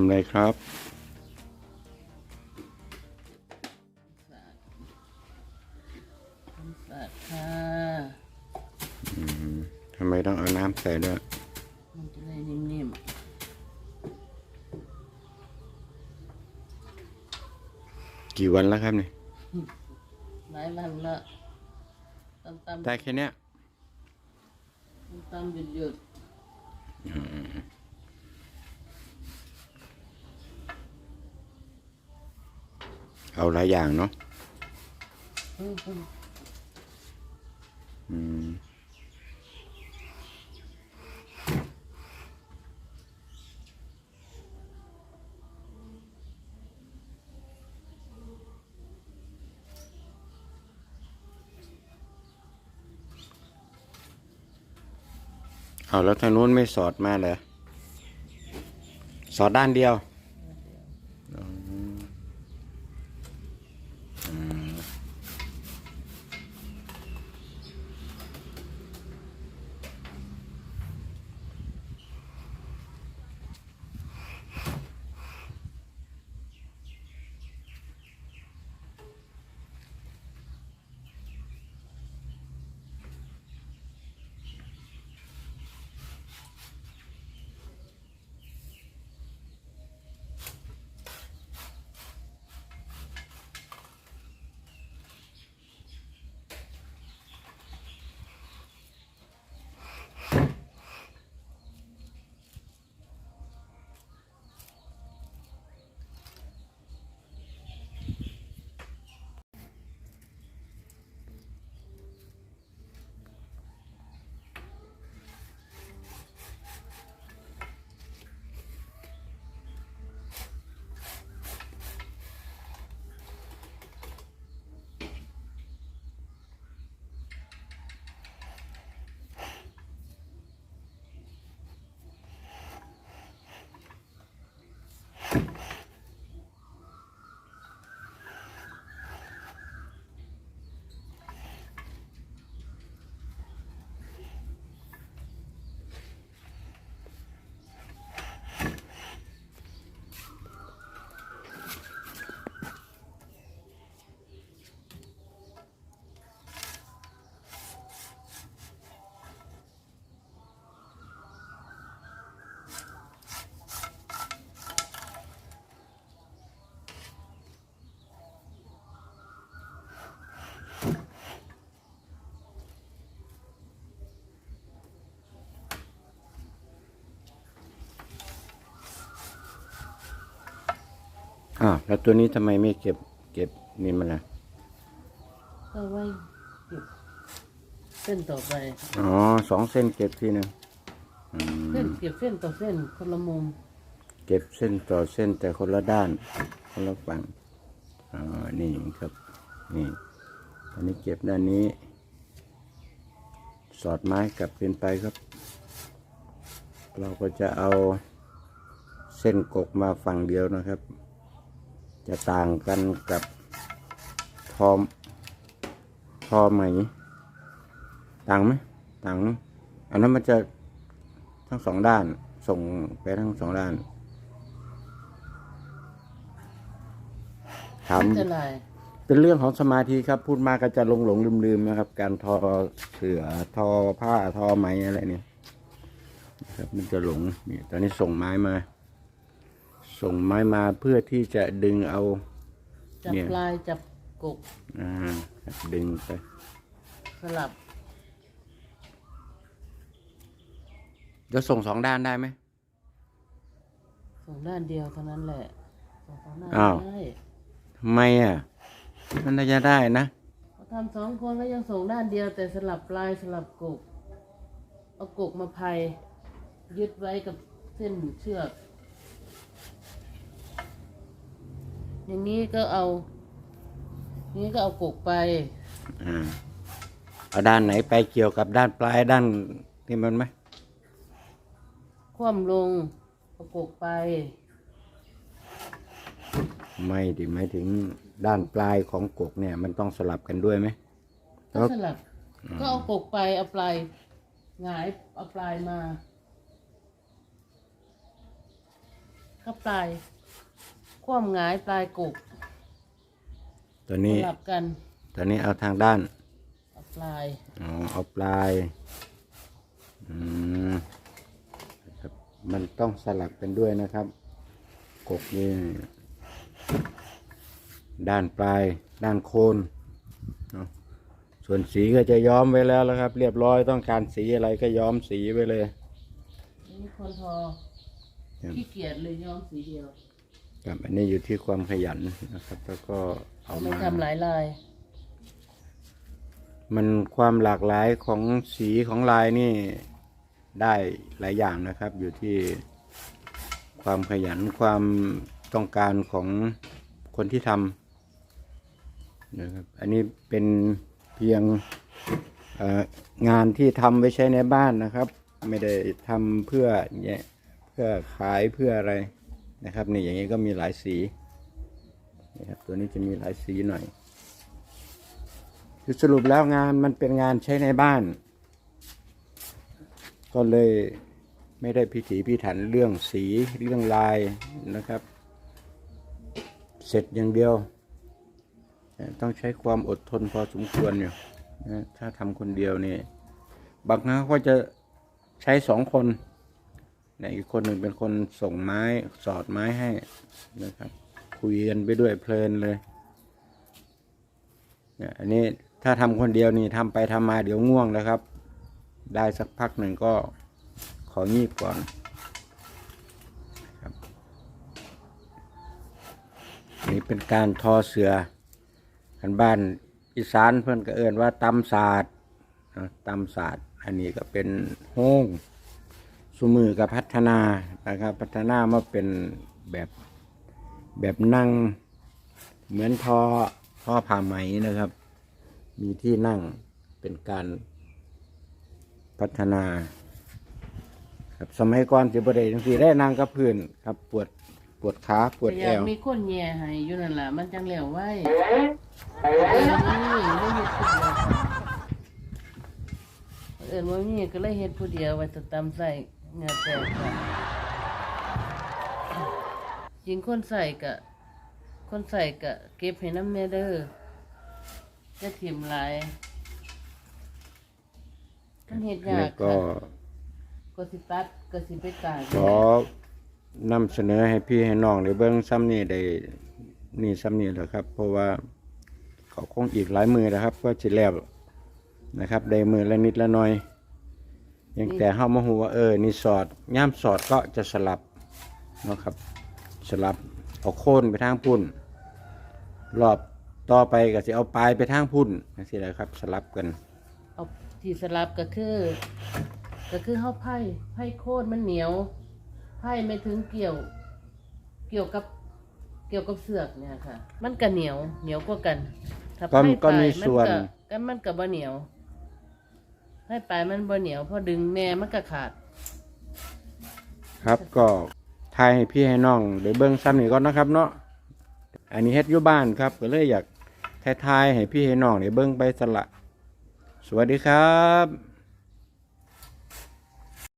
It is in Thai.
ำไรครับสวัสดีค่ะทำไมต้องเอาน้ำใส่ด้วย มันจะได้นิ่มกี่วันแล้วครับเนี่ยๆหลายวันละตำตำได้แค่เนี้ยตำตำหยุดหยุด เอาหลายอย่างเนาะอืมเอาแล้วทางนู้นไม่สอดมาเหรอสอดด้านเดียว อ้าวแล้วตัวนี้ทำไมไม่เก็บ เก็บนี่มันล่ะก็ไว้เก็บเส้นต่อไปอ๋อสองเส้นเก็บทีหนึงอืมเส้นเก็บเส้นต่อเส้นคนละมุมเก็บเส้นต่อเส้นแต่คนละด้าน คนละฝั่งอ๋อนี่ครับนี่อันนี้เก็บด้านนี้ สอดไม้กลับเป็นไปครับ เราก็จะเอาเส้นกกมาฝั่งเดียวนะครับ จะต่างกันกับทอมทอไหมต่างไหมต่างไหมอันนั้นมันจะทั้งสองด้านส่งไปทั้งสองด้านถามไม่เป็นไรเป็นเรื่องของสมาธิครับ พูดมากก็จะหลงหลงลืมลืมๆนะครับ การทอเสือทอผ้าทอไหมอะไรเนี่ยนะครับมันจะหลงนี่ตอนนี้ส่งไม้มา ส่งไม้มาเพื่อที่จะดึงเอา จับเนี่ย ปลายจับกกอ่าดึงไปสลับจะส่งสองด้านได้ไหม ส่งด้านเดียวเท่านั้นแหละส่งสองด้านอ้าว ได้ทำไมอะ มันน่าจะได้นะ เขาทำสองคนก็ยังส่งด้านเดียว แต่สลับปลายสลับกกเอากกมาไยยึดไว้กับเส้นเชือก อย่างนี้ก็เอาอย่างนี้ก็เอากกไป อ่าเอาด้านไหนไปเกี่ยวกับด้านปลายด้านที่มันไหมคว่ำลงเอากกไป ไม่ดิหมายถึงด้านปลายของกกเนี่ย มันต้องสลับกันด้วยไหม ก็สลับ ก็เอากกไปเอาปลายหงายเอาปลายมาถ้าก็ปลาย ความหงายปลายกกตัวสนี้ลับกันตัวนี้เอาทางด้านเอาปลายอ๋อเอาปลายอืมครับมันต้องสลับกันด้วยนะครับ กกนี่ด้านปลายด้านโคนเนาะส่วนสีก็จะย้อมไว้แล้วแล้วครับ เรียบร้อยต้องการสีอะไรก็ย้อมสีไปเลย นี่คนทอครับขี้เกียจเลยย้อมสีเดียว ครับอันนี้อยู่ที่ความขยันนะครับ แล้วก็เอาไม่มา ทำหลายลายมันความหลากหลายของสีของลายนี่ได้หลายอย่างนะครับ อยู่ที่ความขยันความต้องการของคนที่ทำนะครับ อันนี้เป็นเพียงเอ่องานที่ทำไว้ใช้ในบ้านนะครับ ไม่ได้ทำเพื่อแยะเพื่อขายเพื่ออะไร นะครับนี่อย่างนี้ก็มีหลายสีนะครับตัวนี้จะมีหลายสีหน่อยคือสรุปแล้วงานมันเป็นงานใช้ในบ้าน ก็เลยไม่ได้พิถีพิถันเรื่องสีเรื่องลายนะครับ เสร็จอย่างเดียว ต้องใช้ความอดทนพอสมควรอยู่ถ้าทำคนเดียวนี่บางครั้งก็จะใช้สองคน เนี่ยอีกคนหนึ่งเป็นคนส่งไม้สอดไม้ให้นะครับ คุยกันไปด้วยเพลินเลยเนี่ยอันนี้ถ้าทำคนเดียวนี่ทำไปทำมาเดี๋ยวง่วงแล้วครับ ได้สักพักหนึ่งก็ของีบก่อนนี่เป็นการทอเสือกันบ้านอีสานเพื่อนก็เอื่นว่าตำศาสตร์นะตำศาสตร์อันนี้ก็เป็นโฮง สมือกับพัฒนานะครับพัฒนามาเป็นแบบแบบนั่ง เหมือนทอทอผ้าไหมนะครับ มีที่นั่งเป็นการพัฒนา ครับสมัยก่อนสิบได้ทั้งสี่ได้นั่งกับพื้นครับ ปวดปวดขาปวดแอวมีคนแย่ให้อยู่นั่นแหละมันจังเหลวไว้เออนี่ไม่เฮ็ดผู้เดียวเออว่ามีก็เลยเฮ็ดผู้เดียวไว้จะตำใส่ เงาแตกค่ะจริงคนใส่กะ คนใส่กะ เก็บให้น้ำเนเด้อจะถิ่มหลายมันเฮ็ดยาแล้กวก็ค่ะก็สิตัดก็สิไปตากขอนำเสนอให้พี่ให้น้องได้เบิ้งซ้ำนี่ได้นี่ซ้ำนี่แหละครับ เพราะว่าเขาคงอีกหลายมือนะครับ ก็จะแล้วนะครับ ได้มือละนิดละหน่อย ยังแต่เฮามาหูว่าเออนี่สอดย่ามสอดก็จะสลับเนาะครับ สลับเอาโคนไปทางพุ่น รอบต่อไปก็จะเอาปลายไปทางพุ่นนั่นสิแหละครับ สลับกัน เอาที่สลับก็คือ ก็คือเฮาไผ่ไผ่โคตรมันเหนียวไผ่ไม่ถึงเกี่ยว เกี่ยวกับเกี่ยวกับเสือกเนี่ยค่ะ มันก็เหนียวเหนียวกว่ากันถ้าก็ไผ่ก็ปลายมีมันส่วนก็ก็มันก็บ่เหนียว ให้ปลายมันบ่เหนียวพอดึงแน่มันก็ขาด ครับก็ทายให้พี่ให้น้องเดี๋ยวเบิ้งซ้ำนี่ก่อนนะครับเนาะอันนี้เฮ็ดอยู่บ้านครับ ก็เลยอยากทายๆให้พี่ให้น้องเดี๋ยวเบิ้งไปสละ สวัสดีครับ